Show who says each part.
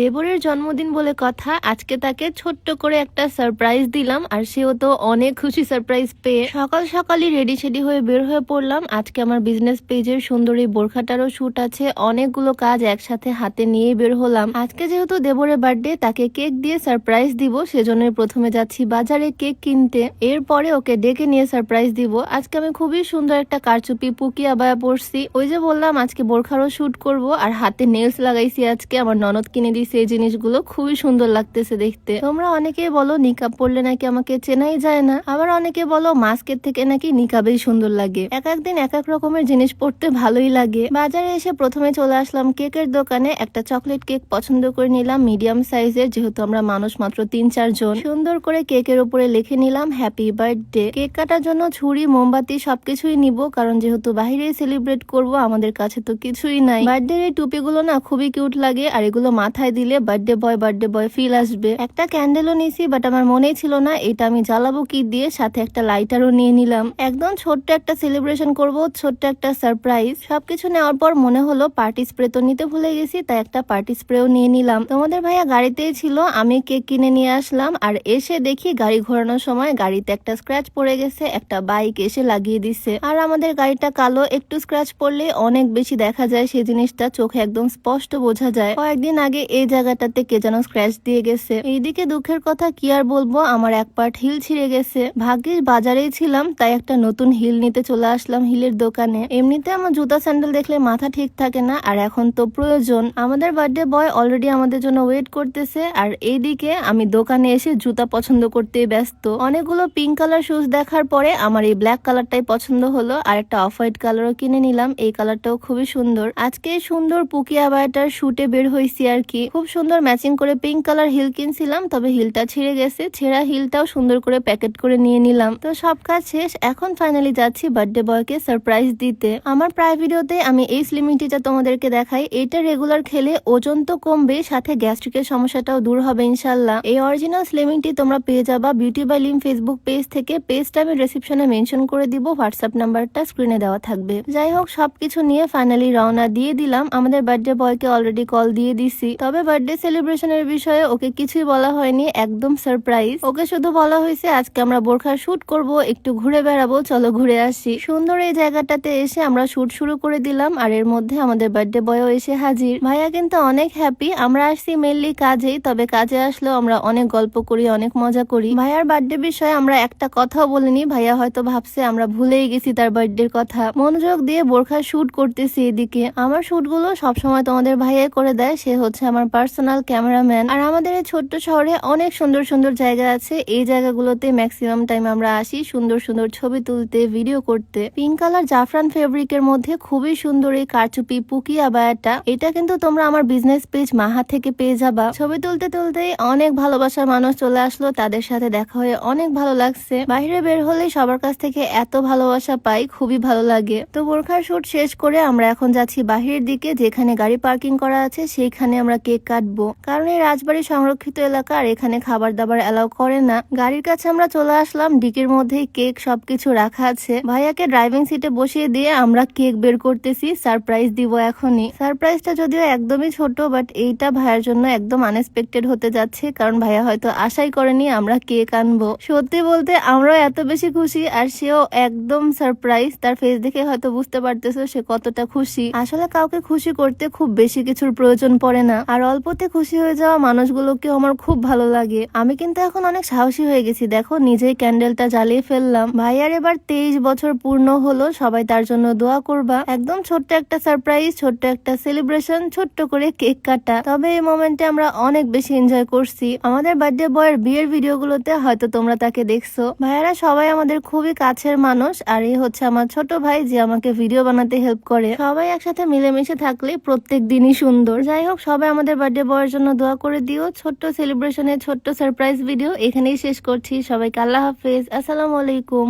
Speaker 1: দেবরের জন্মদিন বলে কথা, আজকে তাকে ছোট্ট করে একটা সারপ্রাইজ দিলাম আর সেও তো অনেক খুশি সারপ্রাইজ পেয়ে। সকাল সকালই রেডি সেডি হয়ে বের হয়ে পড়লাম। আজকে আমার বিজনেস পেজের সুন্দরী বোরখাটারও শুট আছে। অনেকগুলো কাজ একসাথে হাতে নিয়ে বের হলাম। আজকে যেহেতু দেবরের বার্থডে তাকে কেক দিয়ে সারপ্রাইজ দিব, সেজন্যই প্রথমে যাচ্ছি বাজারে কেক কিনতে। এরপরে ওকে ডেকে নিয়ে সারপ্রাইজ দিব। আজকে আমি খুবই সুন্দর একটা কারচুপি, পুকি, আবায়া পরছি। ওই যে বললাম, আজকে বোরখারও শুট করব আর হাতে নেলস লাগাইছি আজকে। আমার ননদ কিনে দিয়েছে এই জিনিসগুলো খুবই সুন্দর লাগতেছে দেখতে। তোমরা অনেকেই বলো, নিকাব পরলে নাকি আমাকে চেনাই যায় না। আবার অনেকে বলো, মাস্কের থেকে নাকি নিকাবেই সুন্দর লাগে। এক একদিন এক এক রকমের জিনিস পড়তে ভালোই লাগে। বাজারে এসে প্রথমে চলে আসলাম কেকের দোকানে। একটা চকলেট কেক পছন্দ করে নিলাম, মিডিয়াম সাইজের, যেহেতু আমরা মানুষ মাত্র তিন, চার জন। সুন্দর করে কেকের উপরে লিখে নিলাম হ্যাপি বার্থডে কেক কাটার জন্য ছুরি, মোমবাতি সবকিছুই নিব, কারণ যেহেতু বাইরে সেলিব্রেট করব, আমাদের কাছে তো কিছুই নাই। বার্থডে এই টুপিগুলো না খুবই কিউট লাগে, আর এগুলো মাথায় দিলে birthday boy birthday boy feel আসবে। একটা ক্যান্ডেলও নিয়েছি বাট আমার মনেই ছিল না, এটা আমি জ্বালাবো কি দিয়ে, সাথে একটা লাইটারও নিয়ে নিলাম। একদম ছোট্ট একটা সেলিব্রেশন করব, ছোট্ট একটা সারপ্রাইজ সবকিছু নেওয়ার পর মনে হলো পার্টি স্প্রে তো নিতে ভুলে গেছি, তাই একটা পার্টি স্প্রেও নিয়ে নিলাম। তোমাদের ভাইয়া গাড়িতেই ছিল, আমি কেক কিনে নিয়ে আসলাম, আর এসে দেখি গাড়ি ঘোরানোর সময় গাড়িতে একটা স্ক্র্যাচ পড়ে গেছে, একটা বাইক এসে লাগিয়ে দিছে। আর আমাদের গাড়িটা কালো, একটু স্ক্র্যাচ পড়লে অনেক বেশি দেখা যায় সেই জিনিসটা চোখে একদম স্পষ্ট বোঝা যায়। কয়েকদিন আগে এই জায়গাটাতে কে যেন স্ক্র্যাচ দিয়ে গেছে। এইদিকে দুঃখের কথা কি আর বলব? আমার এক পার্ট হিল ছিঁড়ে গেছে। ভাগ্যিস বাজারেই ছিলাম, তাই একটা নতুন হিল নিতে চলে আসলাম হিলের দোকানে। এমনিতে আমার জুতা স্যান্ডেল দেখলে মাথা ঠিক থাকে না, আর এখন তো প্রয়োজন। আমাদের বার্থডে বয় অলরেডি আমাদের জন্য ওয়েট করতেছে, আর এইদিকে আমি দোকানে এসে জুতা পছন্দ করতে ব্যস্ত। অনেকগুলো পিঙ্ক কালার শুজ দেখার পরে আমার এই ব্ল্যাক কালারটাই পছন্দ হলো, আর একটা অফ হোয়াইট কালারও কিনে নিলাম। এই কালারটাও খুবই সুন্দর। আজকে এই সুন্দর পুকি আবায়াটার শুটে বের হয়েছি আর কি। খুব সুন্দর ম্যাচিং করে পিঙ্ক কালার হিল কিনছিলাম, তবে হিলটা ছিঁড়ে গেছে। ছেঁড়া হিলটাও সুন্দর করে প্যাকেট করে নিয়ে নিলাম। তো সব কাজ শেষ, এখন ফাইনালি যাচ্ছি বার্থডে বয়কে সারপ্রাইজ দিতে। আমার প্রায় ভিডিওতে আমি এই স্লিমিং টিটা তোমাদেরকে দেখাই। এটা রেগুলার খেলে ওজন তো কমবে, সাথে গ্যাস্ট্রিকের সমস্যাটাও দূর হবে ইনশাল্লাহ। এই অরিজিনাল স্লিমিং টি তোমরা পেয়ে যাবা beauty by Lim Facebook page থেকে। পেজটা আমি রেসিপশনে মেনশন করে দিব হোয়াটসঅ্যাপ নাম্বারটা স্ক্রিনে দেওয়া থাকবে। যাই হোক, সবকিছু নিয়ে ফাইনালি রওনা দিয়ে দিলাম। আমাদের বার্থডে বয়কে অলরেডি কল দিয়ে দিছি। তবে বার্থডে সেলিব্রেশনের বিষয়ে ওকে কিছুই বলা হয়নি, একদম সারপ্রাইজ ওকে শুধু বলা হয়েছে, আজকে আমরা বোরখা শুট করব, একটু ঘুরে বেড়াবো, চলো ঘুরে আসি। সুন্দর এই জায়গাটাতে এসে আমরা শুট শুরু করে দিলাম, আর এর মধ্যে আমাদের বার্থডে বয়ও এসে হাজির। ভাইয়া কিন্তু অনেক হ্যাপি আমরা আসছি মেনলি কাজেই, তবে কাজে আসলেও আমরা অনেক গল্প করি, অনেক মজা করি। ভাইয়ার বার্থডে বিষয়ে আমরা একটা কথাও বলিনি, ভাইয়া হয়তো ভাবছে আমরা ভুলেই গেছি তার বার্থডের কথা। মনোযোগ দিয়ে বোরখা শুট করতেছি এদিকে। আমার শুটগুলো সবসময় তোমাদের ভাইয়া করে দেয়, সে হচ্ছে আমার পার্সোনাল ক্যামেরাম্যান আর আমাদের এই ছোট্ট শহরে অনেক সুন্দর সুন্দর জায়গা আছে। এই জায়গাগুলোতে ম্যাক্সিমাম টাইম আমরা আসি সুন্দর সুন্দর ছবি তুলতে ভিডিও করতে। পিঙ্ক কালার জাফরান ফেব্রিকের মধ্যে খুবই সুন্দর এই কারচুপি, পুকি, আবায়াটা। এটা কিন্তু তোমরা আমার বিজনেস পেজ মাহা থেকে পেয়ে যাবা। ছবি তুলতে তুলতে অনেক ভালোবাসার মানুষ চলে আসলো। তাদের সাথে দেখা হয়ে অনেক ভালো লাগছে। বাইরে বের হলে সবার কাছ থেকে এত ভালোবাসা পাই, খুবই ভালো লাগে। তো বোরখার শুট শেষ করে আমরা এখন যাচ্ছি বাহিরের দিকে, যেখানে গাড়ি পার্কিং করা আছে, সেইখানে আমরা কেক কাটবো। কারণ এই রাজবাড়ি সংরক্ষিত এলাকা আর এখানে খাবার দাবার এলাও করে না। গাড়ির কাছে আমরা চলে আসলাম, ডিকির মধ্যেই কেক সবকিছু রাখা আছে। ভাইয়াকে ড্রাইভিং সিটে বসিয়ে দিয়ে আমরা কেক বের করতেছি, সারপ্রাইজ দিব এখনই। সারপ্রাইজটা যদিও একদমই ছোট, বাট এইটা ভাইয়ার জন্য একদম আনএক্সপেক্টেড হতে যাচ্ছে, কারণ ভাইয়া হয়তো আশাই করেনি আমরা কেক আনব। সত্যি বলতে আমরাও এত বেশি খুশি, আর সেও একদম সারপ্রাইজ। তার ফেস দেখে হয়তো বুঝতে পারতেছো সে কতটা খুশি। আসলে কাউকে খুশি করতে খুব বেশি কিছুর প্রয়োজন পড়ে না। আর অল্পতে খুশি হয়ে যাওয়া মানুষগুলোকে আমার খুব ভালো লাগে। আমি কিন্তু এখন অনেক সাহসী হয়ে গেছি। দেখো, নিজেই ক্যান্ডেলটা জ্বালিয়ে ফেললাম। ভাইয়ার এবার তেইশ বছর পূর্ণ হলো, সবাই তার জন্য দোয়া করবা। একদম ছোট্ট একটা সারপ্রাইজ ছোট্ট একটা সেলিব্রেশন ছোট্ট করে কেক কাটা। তবে এই মোমেন্টে আমরা অনেক বেশি এনজয় করছি। আমাদের বার্থডে বয়ের বিয়ের ভিডিওগুলোতে হয়তো তোমরা তাকে দেখছ। ভাইয়ারা সবাই আমাদের খুবই কাছের মানুষ, আর এই হচ্ছে আমার ছোট ভাই, যে আমাকে ভিডিও বানাতে হেল্প করে। সবাই একসাথে মিলেমিশে থাকলে প্রত্যেক দিনই সুন্দর। যাই হোক, সবাই আমাদের বার্থডে বয়ের জন্য দোয়া করে দিও। ছোট্ট সেলিব্রেশনের ছোট্ট সারপ্রাইজ ভিডিও এখানেই শেষ করছি। সবাইকে আল্লাহ হাফেজ। আসসালামু আলাইকুম।